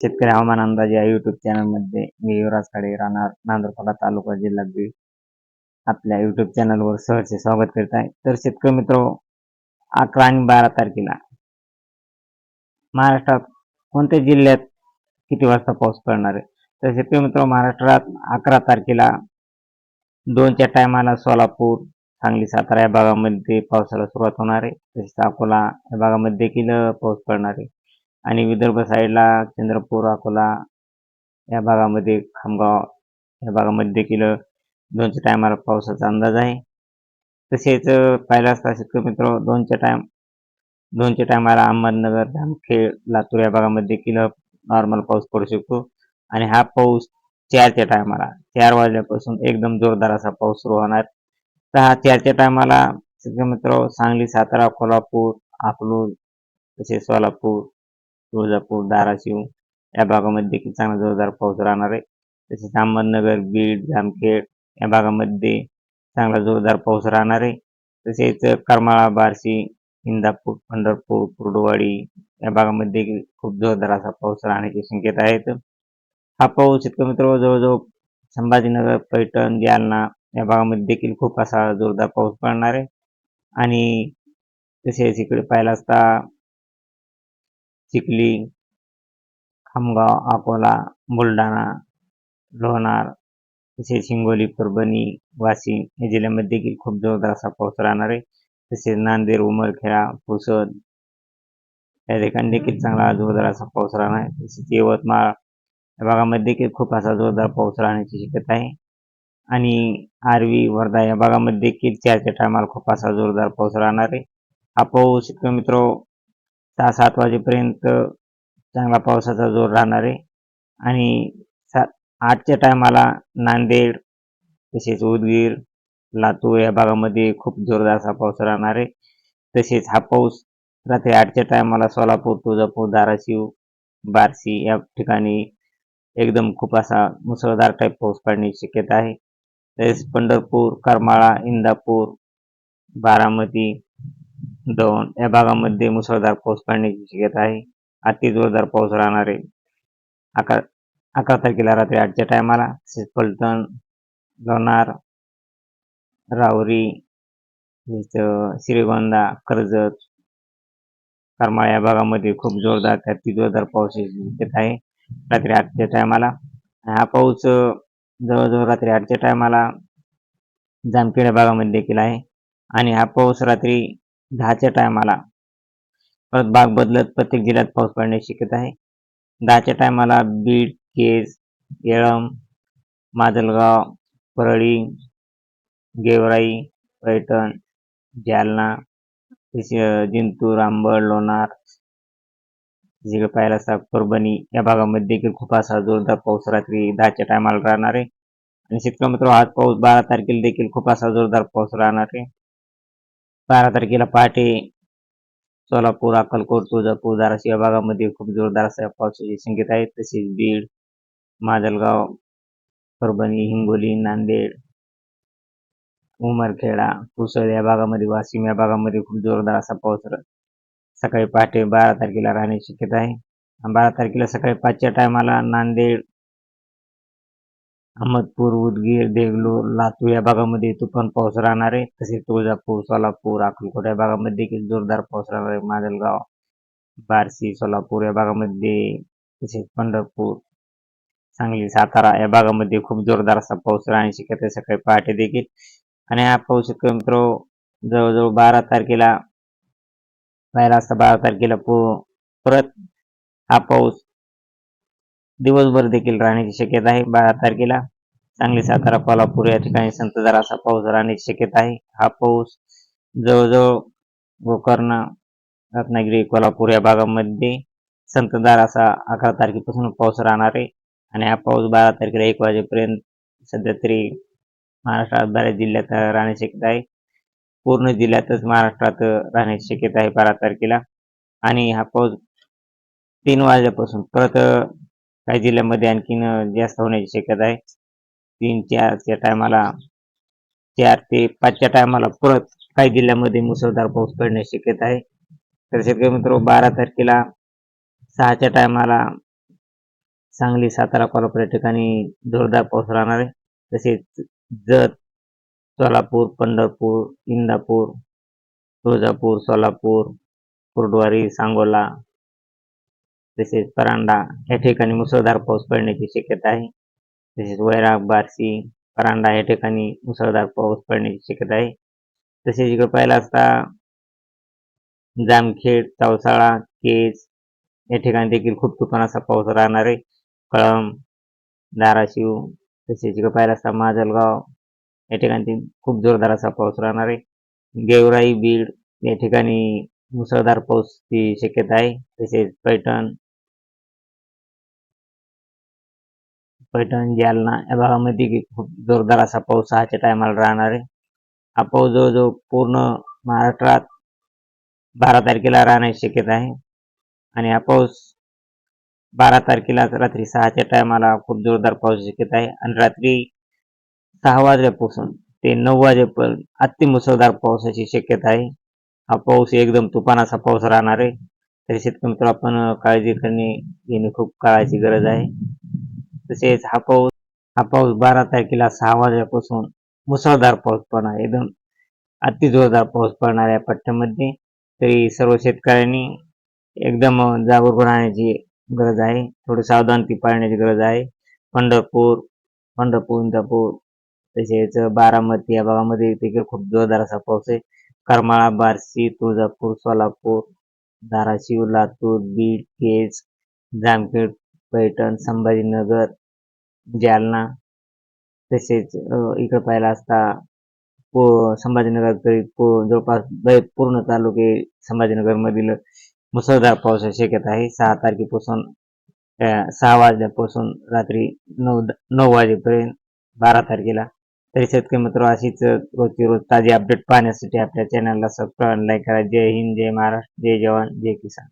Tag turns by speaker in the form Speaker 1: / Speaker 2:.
Speaker 1: शेतकरी हवामान अंदाज या युट्यूब चॅनलमध्ये मी युवराज खाडे राहणार नांदरपाडा तालुका जिल्हा बीड. आपल्या युट्यूब चॅनलवर सहजचे स्वागत करीत आहे. तर शेतकरी मित्र अकरा आणि बारा तारखेला महाराष्ट्रात कोणत्या जिल्ह्यात किती वाजता पाऊस पडणार आहे? तर शेतकरी मित्र महाराष्ट्रात अकरा तारखेला दोनच्या टायमाला सोलापूर सांगली सातारा या भागामध्ये पावसाला सुरुवात होणार आहे. तसेच अकोला या भागामध्ये देखील पाऊस पडणार आहे. आणि विदर्भ साईडला चंद्रपूर अकोला या भागामध्ये खामगाव या भागामध्ये देखील दोनच्या टायमाला पावसाचा अंदाज आहे. तसेच पाहिलं असता शेतकरी मित्र दोनच्या टायम दोनच्या टायमाला अहमदनगर जामखेड लातूर या भागामध्ये देखील नॉर्मल पाऊस पडू शकतो. आणि हा पाऊस चारच्या टायमाला चार वाजल्यापासून एकदम जोरदार असा पाऊस सुरू होणार. तर हा चारच्या टायमाला शेतकरी मित्र सांगली सातारा कोल्हापूर अकलूर तसेच सोलापूर तुळजापूर धाराशिव या भागामध्ये देखील चांगला जोरदार पाऊस राहणार आहे. तसेच अहमदनगर बीड जामखेड या भागामध्ये चांगला जोरदार पाऊस राहणार आहे. तसेच करमाळा बार्शी इंदापूर पंढरपूर कुर्डवाडी या भागामध्ये देखील खूप जोरदार असा पाऊस राहण्याची शक्यता आहेत हा पाऊस शेतकरी मित्र जवळजवळ संभाजीनगर पैठण जालना या भागामध्ये देखील खूप असा जोरदार पाऊस पडणार आहे. आणि तसेच इकडे पाहिला असता चिखली खामगाव अकोला बुलढाणा लोणार तसेच हिंगोली परभणी वाशिम या जिल्ह्यामध्ये देखील खूप जोरदार असा पाऊस राहणार आहे. तसेच नांदेड उमरखेडा पुसद या ठिकाणी देखील चांगला जोरदार असा पाऊस राहणार आहे. तसेच यवतमाळ या भागामध्ये देखील खूप असा जोरदार पाऊस राहण्याची शक्यता आहे. आणि आरवी वर्धा या भागामध्ये देखील चारच्या टायमाला खूप असा जोरदार पाऊस राहणार आहे. हा पाऊस मित्र सहा सात वाजेपर्यंत चांगला पावसाचा जोर राहणार आहे. आणि सात आठच्या टायमाला नांदेड तसेच उदगीर लातूर या भागामध्ये खूप जोरदार असा पाऊस राहणार आहे. तसेच हा पाऊस रात्री आठच्या टायमाला सोलापूर तुळजापूर धाराशिव बारसी या ठिकाणी एकदम खूप असा मुसळधार टाईप पाऊस पडण्याची शक्यता आहे. तसेच पंढरपूर करमाळा इंदापूर बारामती दौंड या भागामध्ये मुसळधार पाऊस पडण्याची शक्यता आहे. अति जोरदार पाऊस राहणार आहे अकरा अकरा तारखेला रात्री आठच्या टायमाला तसेच फलटण लोणार राहुरी श्रीगोंदा कर्जत करमाळ या भागामध्ये खूप जोरदार अति जोरदार पाऊस शक्यता आहे. रात्री आठच्या टायमाला हा पाऊस जवळजवळ रात्री आठच्या टायमाला जामखेड भागामध्ये देखील आहे. आणि हा पाऊस रात्री दहाच्या टायमाला परत भाग बदलत प्रत्येक जिल्ह्यात पाऊस पडण्याची शक्यता आहे. दहाच्या टायमाला बीड केज येळम माजलगाव परळी गेवराई पैठण जालना जिंतूर आंबड लोणार जिकडे पाहायला असा परभणी या भागामध्ये देखील खूप असा जोरदार पाऊस रात्री दहाच्या टायमाला राहणार आहे. आणि शेतकरी मित्र आज पाऊस बारा तारखेला देखील खूप असा जोरदार पाऊस राहणार आहे. बारा तारखेला पहाटे सोलापूर अक्कलकोट तुळजापूर धाराशिव या भागामध्ये खूप जोरदार असा पावसाची संकेत आहे तसेच बीड माजलगाव परभणी हिंगोली नांदेड उमरखेडा पुसद या भागामध्ये वाशिम या भागामध्ये खूप जोरदार असा पाऊस सकाळी पहाटे बारा तारखेला राहण्याची शक्यता आहे. बारा तारखेला सकाळी पाचच्या टायमाला नांदेड अहमदपूर उदगीर देगलूर लातूर या भागामध्ये तुफान पाऊस राहणार आहे. तसेच तुळजापूर सोलापूर अक्कलकोट या भागामध्ये देखील जोरदार पाऊस राहणार आहे. माजलगाव बार्शी सोलापूर या भागामध्ये तसेच पंढरपूर सांगली सातारा या भागामध्ये खूप जोरदार असा पाऊस राहण्याची शक्यता सकाळी पहाटे देखील. आणि हा पाऊस मित्र जवळजवळ बारा तारखेला पहिला असता बारा तारखेला परत हा पाऊस दिवसभर देखील राहण्याची शक्यता आहे. बारा तारखेला सांगली सातारा कोल्हापूर या ठिकाणी संततधार असा पाऊस राहण्याची शक्यता आहे. हा पाऊस जवळजवळ गोकर्ण रत्नागिरी कोल्हापूर या भागामध्ये संततधार असा अकरा तारखेपासून पाऊस राहणार आहे. आणि हा पाऊस बारा तारखेला एक वाजेपर्यंत सध्या तरी महाराष्ट्रात बऱ्याच जिल्ह्यात राहण्याची शक्यता आहे. पूर्ण जिल्ह्यातच महाराष्ट्रात राहण्याची शक्यता आहे बारा तारखेला. आणि हा पाऊस तीन वाजल्यापासून परत काही जिल्ह्यामध्ये आणखीन जास्त होण्याची शक्यता आहे. तीन चारच्या टायमाला चार ते पाचच्या टायमाला परत काही जिल्ह्यामध्ये मुसळधार पाऊस पडण्याची शक्यता आहे. तर शेतकरी मित्र बारा तारखेला सहाच्या टायमाला सांगली सातारा कोल्हापूर या ठिकाणी जोरदार पाऊस राहणार आहे. तसेच जत सोलापूर पंढरपूर इंदापूर तुळजापूर सोलापूर कुर्डवारी सांगोला तसेच परांडा या ठिकाणी मुसळधार पाऊस पडण्याची शक्यता आहे. तसेच वैराग बारसी परांडा या ठिकाणी मुसळधार पाऊस पडण्याची शक्यता आहे. तसेच इकडे पाहिला असता जामखेड चौसाळा केज या ठिकाणी देखील खूप तुफान असा पाऊस राहणार आहे. कळम धाराशिव तसेच इकडे पाहिला असता माजलगाव या ठिकाणी खूप जोरदार असा पाऊस राहणार आहे. गेवराई बीड या ठिकाणी मुसळधार पाऊसची शक्यता आहे. तसेच पैठण पैठण जालना. या भागामध्ये की खूप जोरदार असा पाऊस सहाच्या टायमाला राहणार आहे. हा पाऊस जवळजवळ पूर्ण महाराष्ट्रात बारा तारखेला राहण्याची शक्यता आहे. आणि हा पाऊस बारा तारखेला रात्री सहाच्या टायमाला खूप जोरदार पाऊस शक्यता आहे. आणि रात्री सहा वाजल्यापासून ते नऊ वाजेपर्यंत अति मुसळधार पावसाची शक्यता आहे. हा पाऊस एकदम तुफानाचा पाऊस राहणार आहे. तरी शेतकरी मित्र आपण काळजी करणे घेणे खूप काळाची गरज आहे. तसेच हा पाऊस हा पाऊस बारा तारखेला सहा वाजल्यापासून मुसळधार पाऊस पडणार एकदम अति जोरदार पाऊस पडणार या पट्ट्यामध्ये. तरी सर्व शेतकऱ्यांनी एकदम जागरूक राहण्याची गरज आहे थोडी सावधानती पाळण्याची गरज आहे. पंढरपूर पंढरपूर इंदापूर तसेच बारामती या भागामध्ये देखील खूप जोरदार असा पाऊस आहे. करमाळा बार्शी तुळजापूर सोलापूर धाराशिव लातूर बीड केज जामखेड पैठण संभाजीनगर जालना तसेच इकडे पाहिला असता संभाजीनगर तरी जवळपास पूर्ण तालुके संभाजीनगरमधील मुसळधार पावसाची शक्यता आहे. सहा तारखेपासून सहा वाजल्यापासून रात्री नऊ नऊ वाजेपर्यंत बारा तारखेला. तरी शेतकरी मित्र अशीच रोजची रोज ताजी अपडेट पाहण्यासाठी आपल्या चॅनलला सबस्क्राईब लाईक करा. जय हिंद जय महाराष्ट्र जय जवान जय किसान.